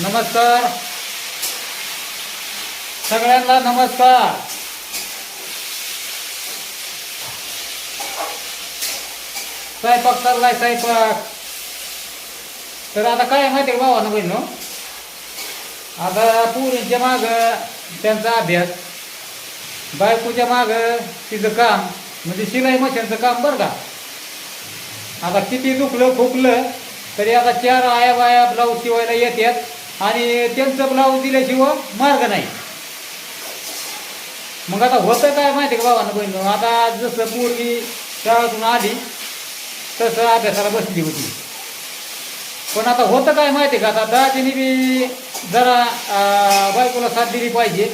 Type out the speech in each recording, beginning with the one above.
नमस्कार. सगळ्यांना नमस्कार. स्वयंपाक चाललाय स्वयंपाक. तर आता काय माहिती का भावानं बहिण आता पुरीच्या माग त्यांचा अभ्यास बायकोच्या माग तिचं काम म्हणजे शिलाई मशीनचं काम बरं का? आता किती दुखलं खोकलं तरी आता चार आया बाया ब्लाऊज शिवायला येतात आणि त्यांचं ब्लाऊज दिल्याशिवाय मार्ग नाही. मग आता होतं काय माहिती का भावानं बहिण? आता जसं पूर्वी शाळेतून आली तसं अभ्यासाला बसली होती. पण आता होतं काय माहिती का? आता दाजीने बी जरा बायकोला साथ दिली पाहिजे.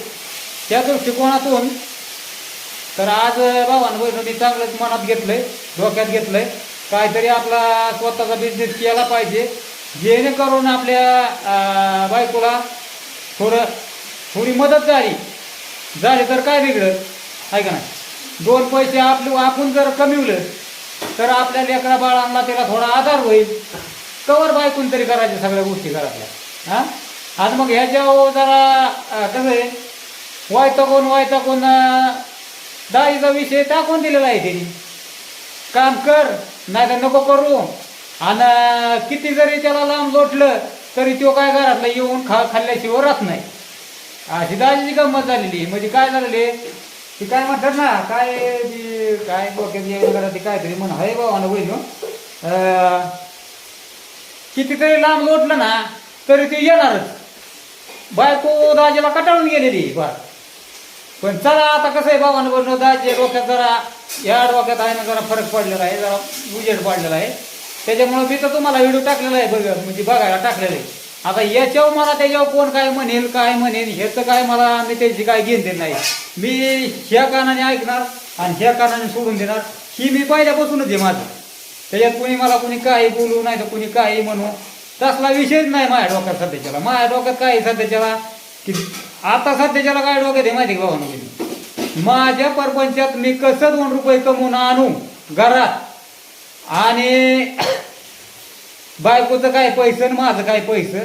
त्या दृष्टिकोनातून तर आज भावानं बहिणीने चांगलंच मनात घेतलंय डोक्यात घेतलंय. काहीतरी आपला स्वतःचा बिझनेस केला पाहिजे. जेणेकरून आपल्या बायकोला थोडं थोडी मदत झाली. झाली तर काय बिघडत आहे का नाही? दोन पैसे आपले आपण जर कमिवलं तर आपल्या लेकरा बाळांना त्याला थोडा आधार होईल. कवर बायकून तरी करायच्या सगळ्या गोष्टी घरातल्या. हां? आज मग ह्याच्या जरा कसं आहे? वायताकून वायताकून दाईचा विषय टाकून दिलेला आहे त्यांनी. काम कर नाही तर नको करू. आणि किती जरी त्याला लांब लोटलं तरी तो काय घरातला येऊन खा खाल्ल्याशिवाय राहत नाही. अशी दाजीची गंमत झालेली म्हणजे काय झालेली आहे? ती काय म्हणतात ना काय काय डोक्यात ती काहीतरी म्हण हय बाबा ना बहिण कितीतरी लांब लोटलं ना तरी ते येणारच. बायको दाजीला कटाळून गेलेली बा पण चला आता कसं आहे बाबानं बनव दाजी डोक्यात जरा या डोक्यात आहे ना जरा फरक पडलेला आहे जरा उजेड पडलेला आहे. त्याच्यामुळे मी तर तुम्हाला व्हिडिओ टाकलेला आहे बघ म्हणजे बघायला टाकलेला आहे. आता याच्यावर मला त्याच्यावर कोण काय म्हणेल काय म्हणेल ह्याचं काय मला मी त्याची काय घेऊन देत नाही. मी ह्या कानाने ऐकणार आणि ह्या कानाने सोडून देणार ही मी पहिल्यापासूनच आहे माझं. त्याच्यात कुणी मला कुणी काही बोलू नाही तर कुणी काही म्हणू. तसला विषयच नाही माझ्या डोक्यात सध्याच्याला. माझ्या डोक्यात काय आहे सध्याच्याला? की आता सध्याच्याला काय डोक्यात आहे माहिती आहे का माझ्या परपंचात मी कसं दोन रुपये कमवून आणू घरात? आणि बायकोचं काय पैसे आणि माझं काय पैसे?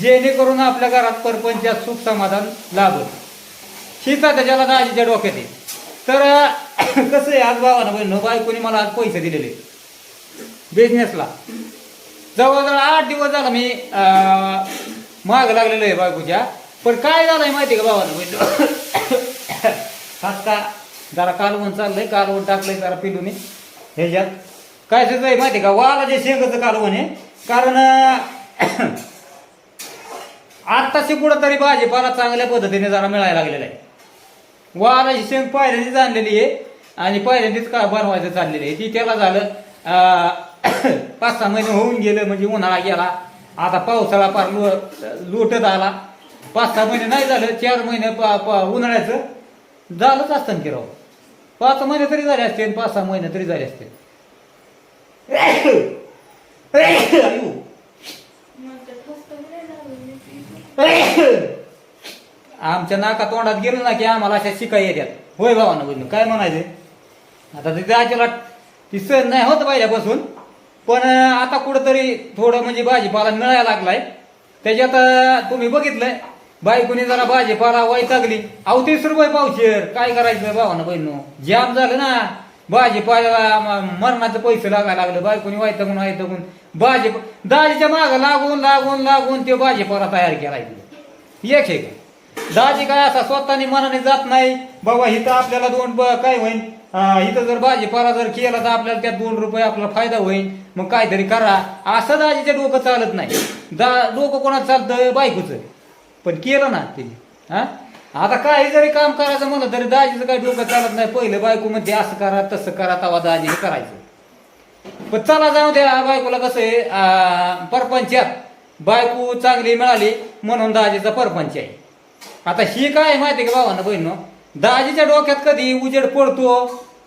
जेणेकरून आपल्या घरात परपंचात सुख समाधान लाभत आता ज्याला दाजीच्या डोक्यात आहे. तर कसं आहे आज भावानं बहिण बायकोने मला आज पैसे दिलेले. बिझनेसला जवळजवळ आठ दिवस झाला मी माग लागलेलो आहे बायकोच्या. पण काय झालंय माहिती आहे का भावानं बहिण? हात जरा कालवण चाललंय कालवण टाकलंय जरा पिलूने. ह्याच्यात. काय सुद्धा माहिती आहे का? वाला जे शेंगाचं कालवण आहे. कारण अं, आत्ताशी कुठं तरी भाजीपाला चांगल्या पद्धतीने जरा मिळायला लागलेला आहे. वाराची शेंग पहिल्यांदीच आणलेली आहे आणि पहिल्यांदीच का बनवायचं चाललेलं आहे. ती त्याला झालं पाच सहा महिने होऊन गेलं म्हणजे उन्हाळा गेला. आता पावसाळा फार लो लोटत आला. पाच सहा महिने नाही झालं चार महिने पा पा उन्हाळ्याचं. झालंच असतं की राव. पाच महिने तरी झाले असते आणि पाच सहा महिने तरी झाले असते. आमच्या नाका तोंडात गेलो ना की आम्हाला अशा शिकाय येतात होय भावानं बोललो काय म्हणायचं आता तिथे आजीला ती सण नाही होत पहिल्यापासून पण आता कुठंतरी थोडं म्हणजे भाजीपाला मिळायला लागलाय. त्याच्यात तुम्ही बघितलंय बायकोनी जरा भाजीपाला वाईट अहो तीस रुपये पावशेर. काय करायचं भावानं बहिणू जाम झालं ना. भाजीपाल्याला मरणाचं पैसे लागायला लागलं. बायकोनी वैतागून वैतागून. भाजी दाजीच्या मागं लागून लागून लागून ते भाजीपाला तयार केलाय एक हे दाजी काय असा स्वतःने मनाने जात नाही बाबा इथं आपल्याला दोन काय होईल इथं जर भाजीपाला जर केला तर आपल्याला त्यात दोन रुपये आपला फायदा होईल मग काहीतरी करा. असं दाजीचे डोकं चालत नाही. दा डोकं कोणाचं चालतं? बायकोचं. पण केलं ना ते. हा? आता काय जरी काम करायचं म्हणलं तरी दाजीचं काही डोकं चालत नाही. पहिलं बायको म्हणते असं करा तसं करा तवा दाजी हे करायचं. पण चला जाऊ द्या बायकोला कसं आहे परपंचात बायको चांगली मिळाली म्हणून दाजीचा परपंच आहे. आता ही काय आहे माहिती आहे का भावानं बहिणं दाजीच्या डोक्यात कधी उजेड पडतो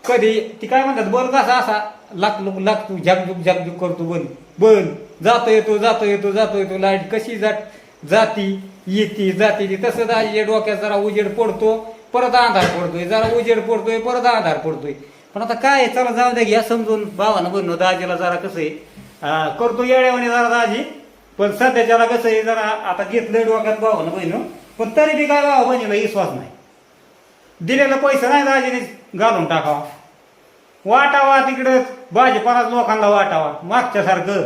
कधी ती काय म्हणतात बल कसा असा लाक लागतो झाकझुक झाकझुक करतो बल बल जातो येतो जातो येतो जातो येतो लाइट कशी जात जाती येते जाते ती तसं दाजी डोक्यात जरा उजेड पडतो परत आधार पडतोय. जरा उजेड पडतोय परत आधार पडतोय. पण आता काय आहे, चला जाऊ द्या घ्या समजून. भावानं बहिणं दाजीला जरा कसं आहे? करतो येड्यावाने जरा दाजी. पण सध्याच्याला कसं आहे जरा आता घेतलंय डोक्यात भावानं बहिणं. पण तरी बी काय भावा बहिणीला विश्वास नाही. दिलेला पैसा नाही दाजीने घालून टाकावा. वाटावा तिकडं भाजीपालाच लोकांना वाटावा. मागच्यासारखं.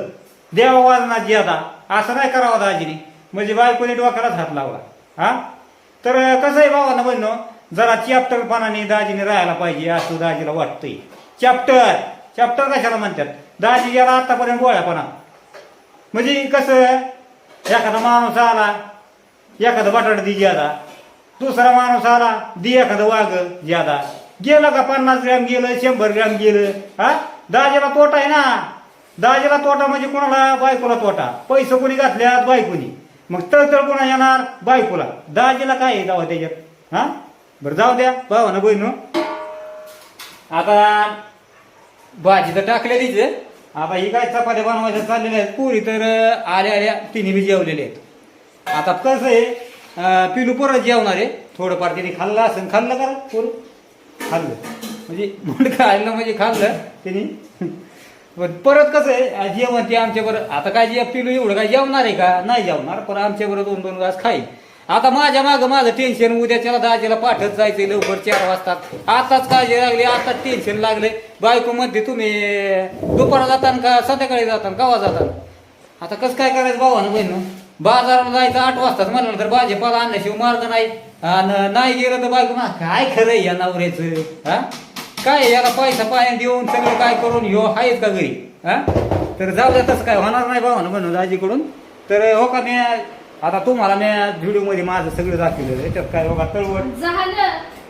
देवा वाजनात ज्यादा असं नाही करावं दाजीने. म्हणजे बायकोने डोक्यालाच हात लावला. हा? तर कसं आहे बाबा ना म्हणणं जरा चॅप्टरपणाने दाजीने राहायला पाहिजे असं दाजीला वाटतंय. चॅप्टर! चॅप्टर कशाला म्हणतात? दाजी याला आतापर्यंत गोळ्यापणा म्हणजे कसं एखादा माणूस आला एखादा बटाटा दि ज्यादा दुसरा माणूस आला दी एखादं वाघ ज्यादा गेलं का पन्नास ग्रॅम गेलं शंभर ग्रॅम गेलं हा? दाजीला तोटा आहे ना. दाजीला तोटा म्हणजे कोणाला? बायकोला तोटा. पैसे कोणी घातल्यात? बायकोनी. मग तळतळ कोणा येणार बायकोला. दाजीला काय आहे जावं त्याच्यात? हा? बरं जाऊ द्या. भावानं बहिण आता भाजी तर टाकल्या तिथे आता ही काय चपात्या बनवायच्या चाललेल्या आहेत. पुरी तर आल्या आल्या. तिन्ही बी जेवलेले आहेत. आता कसं आहे पिलू परत जेवणार आहे. थोडंफार तिने खाल्लं असं खाल्लं का पोरू? खाल्लं. म्हणजे मुंड खाल्लं म्हणजे खाल्लं. तिने? पण परत कसं आहे जेवण ते आमच्या बरोबर आता काय जे पिलू एवढं काय जेवणार आहे का? नाही जेवणार पण आमच्या बरोबर दोन दोन घास खाईल. आता माझ्या मागं माझं टेन्शन उद्याच्याला दाजीला पाठत जायचं लवकर चार वाजतात. आताच काळजी लागली आताच टेन्शन लागले बायको म्हणते तुम्ही दुपारा जाताना का संध्याकाळी जाताना कवा जाताना? आता कसं काय करायचं भावानं बहिण? बाजाराला जायचं आठ वाजताच म्हणलं तर भाजीपाला आणल्याशिवाय मार्ग नाही. आणि नाही गेलं तर बायको ना काय खरं या नवऱ्याचं? हा? काय याला पैसा पाया देऊन सगळं काय करून ह्यो आहेत का घरी? हा? तर जाऊ द्या तसं काय होणार नाही भावानं म्हणून दाजीकडून तर हो का मी आता तुम्हाला मी व्हिडिओमध्ये माझं सगळं दाखवलेलं याच्यात काय बघा तळवट? झालं.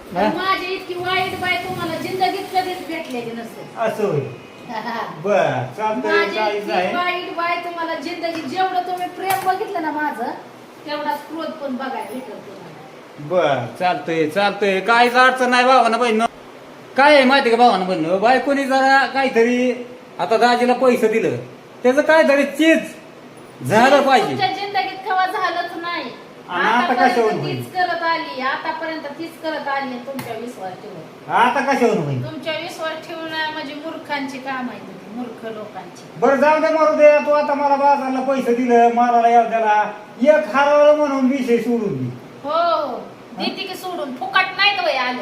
हा? तर माझी इतकी वाईट बाय तुम्हाला जिंदगीत कधीच भेटलेली नसेल असं होईल बर चालतंय माझी काहीच इतकी नाही वाईट बाय तुम्हाला जिंदगी जेवढं तुम्ही प्रेम बघितलं ना माझं तेवढाच क्रोध पण बघायला भेटल तुम्हाला बर चालतंय चालतंय. काहीच अडचण नाही भावानं बहिण. काय आहे माहिती का भावानं बहिण बायकोनी जरा काहीतरी आता दाजीला पैसे दिलं. त्याचं काहीतरी चीज झालं पाहिजे. तुमच्या जिंदगीत कवा झालंच नाही. आणि आता कशावर आतापर्यंत होईल? तीच करत आली. आतापर्यंत तीच करत आली आहे तुमच्या विश्वास ठेवून. आता कशावर होईल? तुमच्या विश्वास ठेवून म्हणजे मूर्खांची काम आहे ती, मूर्ख लोकांची. बरं जाऊ दे मारू दे. तू आता मला बाजारला पैसे दिलं मारायला याव त्याला. एक हरवलं म्हणून विषय सोडून दे. हो हो देते की सोडून. फुकट नाही तो आलं.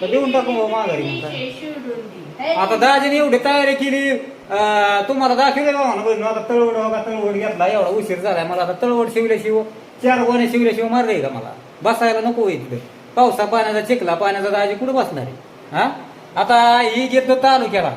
तर देऊन टाकू मग माघारी मग काय. आता दाजीने एवढी तयारी केली अं, तुम्हाला दाखवले बाबा बहिण आता तळवड का तळवड घेतला एवढा उशीर झालाय मला. आता तळवड शिवल्याशिव चार गोण्या शिवल्याशिव मारले का मला. बसायला नको होई तिथे. पावसा पाण्याचा चिखला पाण्याचा दाजी कुठं बसणार आहे? हा? आता ही घेतो तालुक्याला.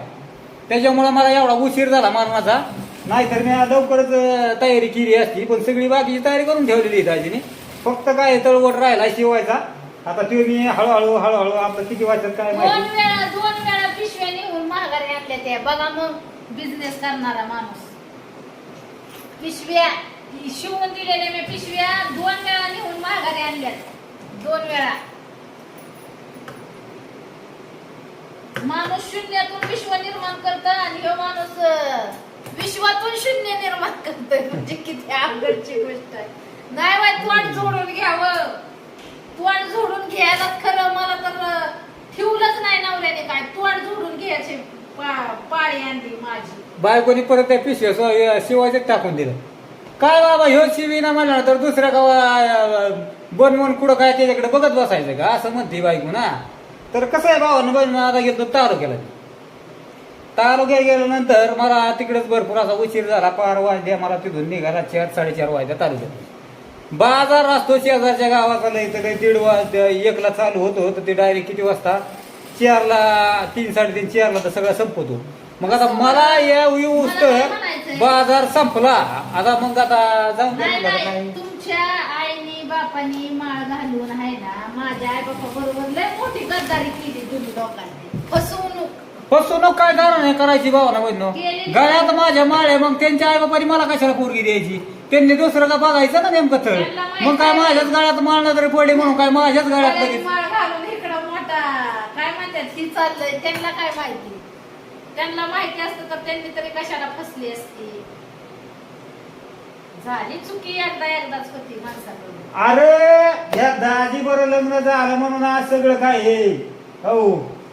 त्याच्यामुळे मला एवढा उशीर झाला मारण्याचा नाहीतर मी लवकरच अं, तयारी केली असती पण सगळी बाकीची तयारी करून ठेवलेली आहे दाजीने. फक्त काय तळवट राहिला शिवायचा. आता ते मी हळूहळू हळूहळू आपलं किती वाचत काय दोन माहिती वेळा दोन वेळा पिशव्या निघून महागारी आणल्या त्या बघा मग बिझनेस करणारा माणूस. पिशव्या शिवून दिलेल्या मी पिशव्या दोन वेळा निघून महागारी आणल्यात दोन वेळा. माणूस शून्यातून विश्व निर्माण करत आणि हे माणूस अं, विश्वातून शून्य निर्माण करतोय. म्हणजे किती अवघडची गोष्ट आहे. नाही बाय तोंड जोडून घ्यावं. तोंड झोडून घ्यायला खरं मला तर ठेवलंच नाही नवऱ्याने काय. तोंड झोडून घ्यायचे पा- पाळी आणली माझी. बायकोनी परत त्या पिशव्या शिवायचं टाकून दिलं. काय बाबा ह्यो शिवीना म्हणला तर दुसऱ्या गावा बनवून कुठं काय त्याच्याकडे बघत बसायचं का? असं म्हणते बायको ना. तर कसं आहे भावानं बन आता घेतलं तालुक्याला तालुक्यात गेल्यानंतर मला तिकडेच भरपूर असा उशीर झाला. पार वाजल्या मला तिथून निघाला चार साडेचार वाजल्या तालुक्यात. बाजार असतो शेजारच्या गावाचा लय तर दीड वाज एकला चालू होतो तर ते डायरेक्ट किती वाजता? चारला तीन साडेतीन चारला तर सगळं संपतो. मग आता मला या येऊस तर? बाजार संपला. आता मग आता जाऊन नाही नाही. तुमच्या आईनी बापानी माळ घालून आहे ना माझ्या आई बापा बरोबर लय मोठी गद्दारी केली तुम्ही लोकांनी. फसवणूक. फसवणूक काय कारण आहे करायची भावना बहिण? केली. गळ्यात माझ्या माळे मग त्यांच्या आई बापानी मला कशाला पोरगी द्यायची? त्यांनी दुसरं का बघायचं ना नेमकं तर. त्यांना माहीत मग काय आहे. माझ्याच गळ्यात माळणं तरी पडले म्हणून काय माझ्याच गळ्यात गळ्यात लगेच? माळ घालून इकडं मोठा. काय म्हणतात ही चाललंय त्यांना काय माहिती? त्यांना माहिती असतं तर त्यांनी तरी कशाला फसली असती? झाली चुकी एकदा एकदाच होती माणसाकडून. अरे या दाजी बरं लग्न झालं म्हणून आज सगळं काय हे? हो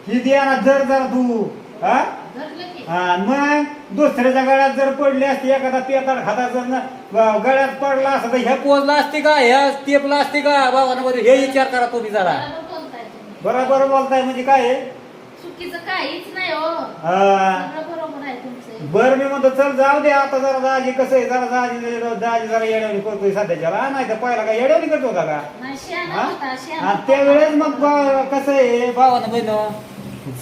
ही द्या ना जर जर तू. हा? धरलं की हा, मग दुसऱ्याच्या गळ्यात जर पडली असती एखादा पेताड खाता जर न ब- गळ्यात पडला असं तर ह्या पोजला असते का? ह्या स्टेपला असते का? मध्ये हे विचार करा तुम्ही जरा. बरोबर बोलताय तुम्ही. बरोबर बोलताय म्हणजे काय आहे? चुकीचं काहीच नाही हो. हा. सगळं बरोबर आहे तुमचं. बरं मी म्हणतो चल जाऊ दे आता जरा दाजी कसं आहे जरा दाजी दाजी जरा येड्यावणी करतोय सध्याच्याला नाही तर पहिला काय येड्यावणी करतो होता का? नाही शहाणा हा? शहाणा त्यावेळेस मग बा- कसं आहे? भावानं बहिण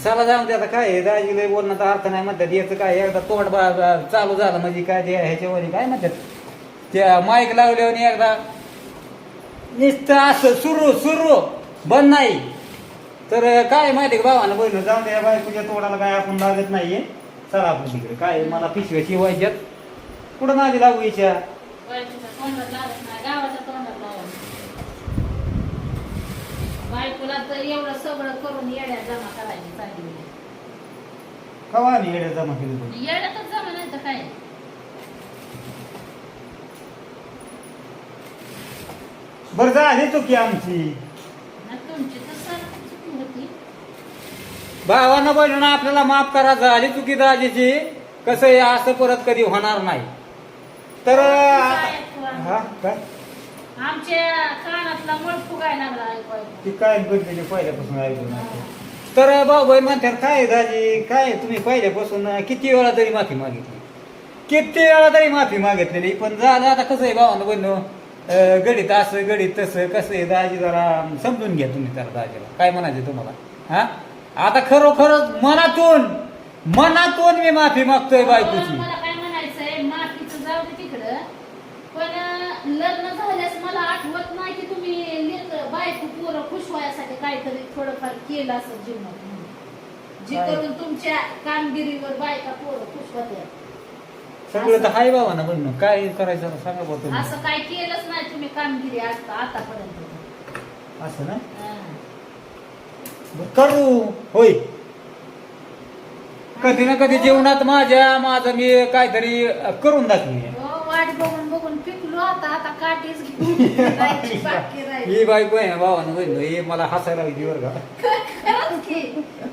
चला जाऊन दे आता काय आहे, दाजी लय बोलण्याचा अर्थ नाही म्हणतात. याचं काय एकदा तोंड बा- बा- चालू झालं म्हणजे काय ते ह्याच्यावर काय म्हणतात? त्या माईक लावल्यावर एकदा नुसतं असं सुरू सुरू बंद नाही. तर काय माहिती का भावानं? बहिण जाऊन द्या तुझ्या तोडाला काय आपण लागत नाहीये? चला आपण तिकडे. काय आहे, मला पिशव्या शिवायच्यात कुठं नादी लागू याच्या? गावाच्या तोंडात लागत बायकोला तर एवढं सगळं करून येड्या जमा करायची चालली कवा आम्ही येड्या जमा केली तुम्ही येड्यातच जमा नाही तर काय? बरं झाली चुकी आमची. ना तुमची तर सर चुकी होती. भावानं बहिणीनं आपल्याला माफ करा झाली चुकी दाजीची. कसं आहे असं परत कधी होणार नाही. तर हा काय? आमच्या कानातला मळ फुगायला लागला ऐकू ऐकू. ती काय पहिल्यापासून ऐकून. तर भाऊ बहीण म्हणतात काय दाजी? काय तुम्ही पहिल्यापासून किती वेळा तरी माफी मागितली? किती वेळा तरी माफी मागितलेली पण झालं आता कसं आहे भावानं बहिण? गडीत असं गडीत तसं कसं आहे? दाजी जरा समजून घ्या तुम्ही त्याला दाजीला. काय म्हणायचं तुम्हाला? हा? आता खरोखरच मनातून मनातून मी माफी मागतोय बायकोची मला काय म्हणायचंय मातीचं जाऊ दे तिकडं पण अं, लग्न झाल्यास मला आठवत नाही की तुम्ही बायको पोरं खुश व्हायसाठी काहीतरी थोडंफार केलं असं जीवनात म्हणून. जे? करून तुमच्या कामगिरीवर बायका पोरं खुश होत्या. सगळं तर हाय भावानं बहिण काय करायचं आता? सांगा तुम्ही. असं काय केलंच नाही तुम्ही कामगिरी आज आतापर्यंत. असं ना. बरं, करू. होय. कधी ना कधी जीवनात माझ्या माझं मी काहीतरी करून दाखवी हो, वाट बघून बघून पिकलो काठीच घेऊन जायची बाकी राहिली. ही बायको आहे भावानं बहिण हे मला हसायला होती बरं का? खरंच की.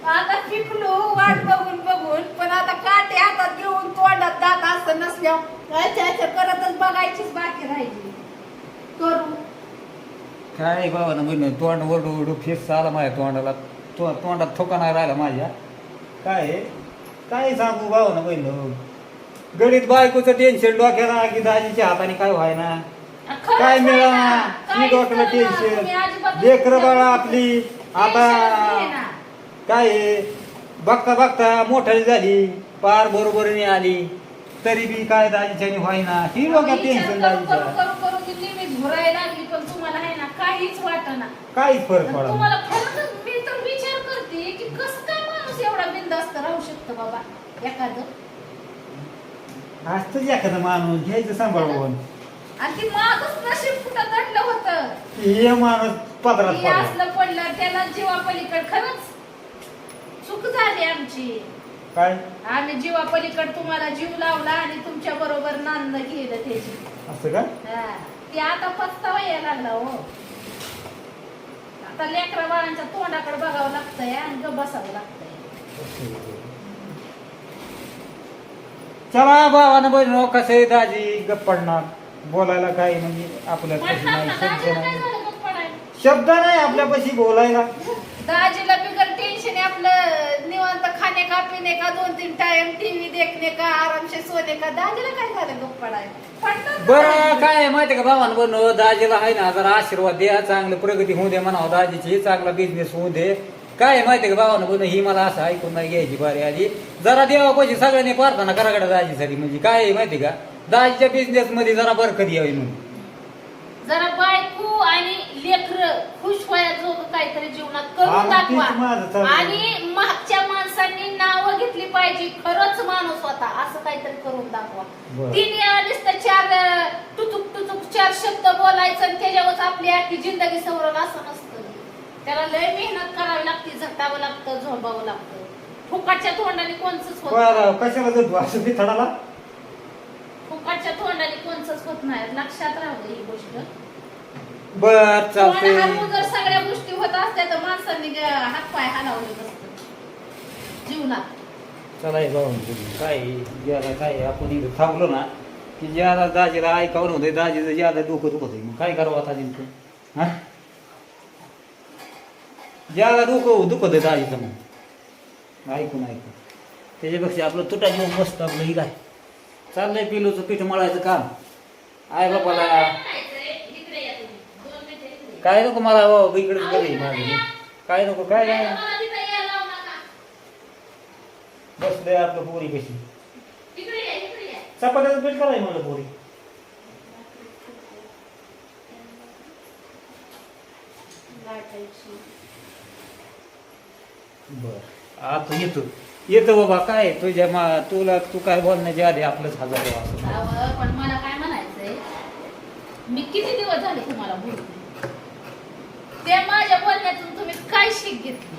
आता पिकलो वाट बघून बघून पण आता काटे हातात घेऊन तोंडात दात असं नसल्यावर अच्छा अच्छा करतच बघायचीच बाकी राहिली. करू. काय भावानं बहिण तोंड ओरडू ओरडू फेस आला माझ्या तोंडाला. तो तोंडात थोका नाही राहिला माझ्या. काय आहे? काय सांगू भावानं बहिण गणित बायकोचं टेन्शन डोक्याला की दाजीच्या हाताने काय व्हायना? काय मिळाला ना. तुम्ही टेन्शन लेकर बाळा आपली. आता. काय बघता बघता मोठाली झाली. पार बरोबरीने आली. तरी बी काय दाजीच्याने व्हायना? ती विचार टेन्शन दाजीच्या. ना काहीच फरक पडा तुम्हाला खरंच मी तर विचार करते की कसं काय माणूस एवढा बिंदास्त राहू शकतो बाबा? एखादं? असतच एखादा माणूस. घ्यायचं सांभाळून. आणि ती मागच नशीब कुठं दंड होतं? हे माणूस पदरात पडला. असलं पडलं त्याला जीवापलीकड खरंच चूक झाली आमची. काय? आम्ही जीवापलीकड तुम्हाला जीव लावला आणि तुमच्या बरोबर नांद गेलं त्याची. असं का? हा. ते आता पस्तावा यायला लागला हो. आता लेकरा बाळांच्या तोंडाकडे बघावं लागतंय आणि ग बसावं लागतंय. चला भावानं बहिण कसं दाजी गप्प पडणार? बोलायला काय म्हणजे आपल्या म्हणतात ना, शब्द नाही? शब्द नाही आपल्यापाशी बोलायला. दाजीला बिगर टेन्शन आहे आपलं निवांत खाणे का पिणे का दोन तीन टाइम टीव्ही देखणे का आरामशे सोने का. दाजीला काय झालं गप्प पडायला? पडतात बरं. काय आहे माहिती का भावानं? बहिण दाजीला आहे ना जरा आशीर्वाद द्या चांगलं प्रगती होऊ दे म्हणावं दाजीची चांगला बिझनेस होऊ दे. काय आहे माहिती का भावानं? बहिण ही मला असं ऐकून नाही घ्यायची बारी आली. जरा देवापाशी सगळ्यांनी प्रार्थना कराकडे दाजीसाठी. म्हणजे काय आहे माहिती का? दाजीच्या बिझनेस मध्ये जरा बरकत यावी म्हणून. जरा बायको आणि लेकर खुश व्हायचं काहीतरी जीवनात करून तेच दाखवा चाललंय. आणि मागच्या माणसांनी नावं घेतली पाहिजे खरंच माणूस होता असं काहीतरी करून दाखवा. बरं. तिने नुसतं चार अं, टुचुक टुचुक चार शब्द बोलायचं आणि त्याच्यावर आपली आखी जिंदगी सवरल असं नसतं. त्याला लय मेहनत करावी लागते झटावं लागतं झोंबावं लागतं. फुकाटच्या तोंडाने कोणचंच होत कशाला जातो असं मी थडाला फुकाटच्या तोंडाने कोणचंच होत नाही. लक्षात राहू दे ही गोष्ट. बर तोंड चालते हलवून जर सगळ्या गोष्टी होत असत्या तर माणसांनी हलावले नसतं. जीवनात. चला हे काय गेला काय आपण इथं थांबलो ना की ज्याला दाजीला ऐकावं होते दाजीचं ज्यादा डोकं दुखत आहे मग काय करावं आता नेमकं? हा? ज्याला डोकं दुखत आहे दाजीचं मग. ऐकून ऐकून. त्याच्यापेक्षा आपलं तुटा घेऊन मस्त आपलं ही काय? चाललंय पिलूचं पीठ मळायचं काम आय बापाला. काय नको मला बाबा इकडे माझं काय नको काय नाही नका. बसलंय आपलं पोरी कशी. चपात्याचं पीठ करायचं मला पोरी. बर आता येतो येतो बाबा काय तुझ्या मा तुला तू काय बोलण्याच्या आधी आपलंच हजार आहे असं अहो, पण मला काय म्हणायचंय? मी किती दिवस झाले तुम्हाला बोलते? त्या माझ्या बोलण्यातून तुम्ही काय शिक घेतली?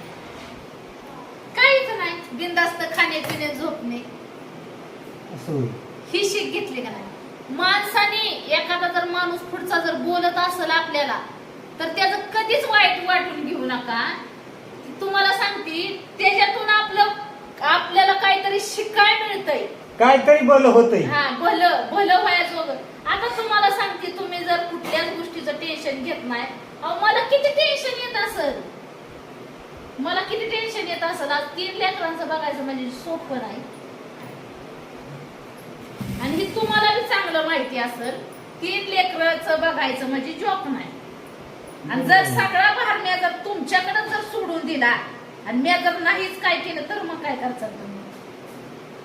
काहीच नाही. बिंदास्त खाणे पिणे झोपणे. असं होईल. ही शिक घेतली का नाही? माणसाने एखादा जर माणूस पुढचा जर बोलत असेल आपल्याला तर त्याचं कधीच वाईट वाटून घेऊ नका. तुम्हाला सांगते त्याच्यातून आपलं आपल्याला काहीतरी शिकाय मिळतंय. काहीतरी बल होतंय. हा भलं भलं व्हायचं. आता तुम्हाला सांगते तुम्ही जर कुठल्याच गोष्टीचं टेन्शन घेत नाही अहो मला किती टेन्शन येत असेल? मला किती टेन्शन येत असेल? आज तीन लेकरांचं बघायचं म्हणजे सोपं नाही. आणि हे तुम्हाला बी चांगलं माहिती असेल तीन लेकरांचं बघायचं म्हणजे जॉब नाही. आणि जर सगळा भार मी जर तुमच्याकडे जर सोडून दिला आणि मी जर नाहीच काय केलं तर मग काय करचाल तुम्ही?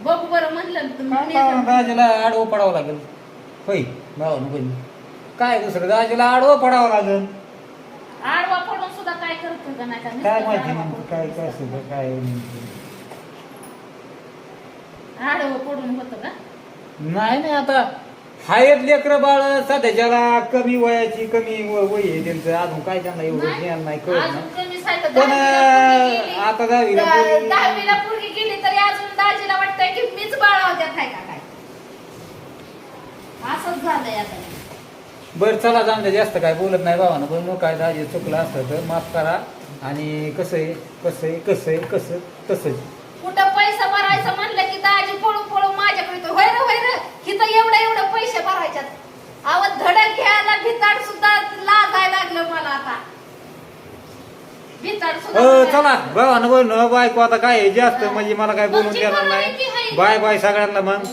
बघू बरं म्हणलं तुम्ही. जर- दाजीला आडवं पडावं लागेल. होय भावानं बहिणी काय दुसरं? दाजीला आडवं पडावं लागेल. आडवा पडून सुद्धा काय करतो का नाही का? काय नुसतं माहिती आडवा नेमकं पडतो. काय काय असं काय नेमकं. आडवं पडून होतं का? नाही नाही आता हायत लेकर बाळ सध्याच्याला कमी वयाची कमी व- वय आहे त्यांचं. अजून काय त्यांना एवढं ज्ञान नाही कळत अजून नाही. कमी सायकल पण दहावीला पोरगी गेली. आता दहावीला द- पोरगी- दहावीला पोरगी गेली तरी अजून दाजीला वाटतंय की मीच बाळा होत्या काय का काय? असंच झालंय आता. बरं चला जाऊन द्या जास्त काय बोलत नाही भावानं पण मग काय दाजी चुकलं असतं तर माफ करा. आणि कसं आहे कसं आहे कसं आहे कसं तसंच. कुठं पैसा भरायचं म्हणलं की दाजी पळू पळू. होय रे हिथं एवढं एवढं पैसे भरायच्यात. अव धडक घ्यायला भिताड सुद्धा लाजायला लागलं मला आता. भिताड सुद्धा हो चला लागलं. भावानं बोलणं बायको आता काय जास्त म्हणजे मला काय बोलून तुमची देणार आहे नाही? बाय बाय सगळ्यांना मग.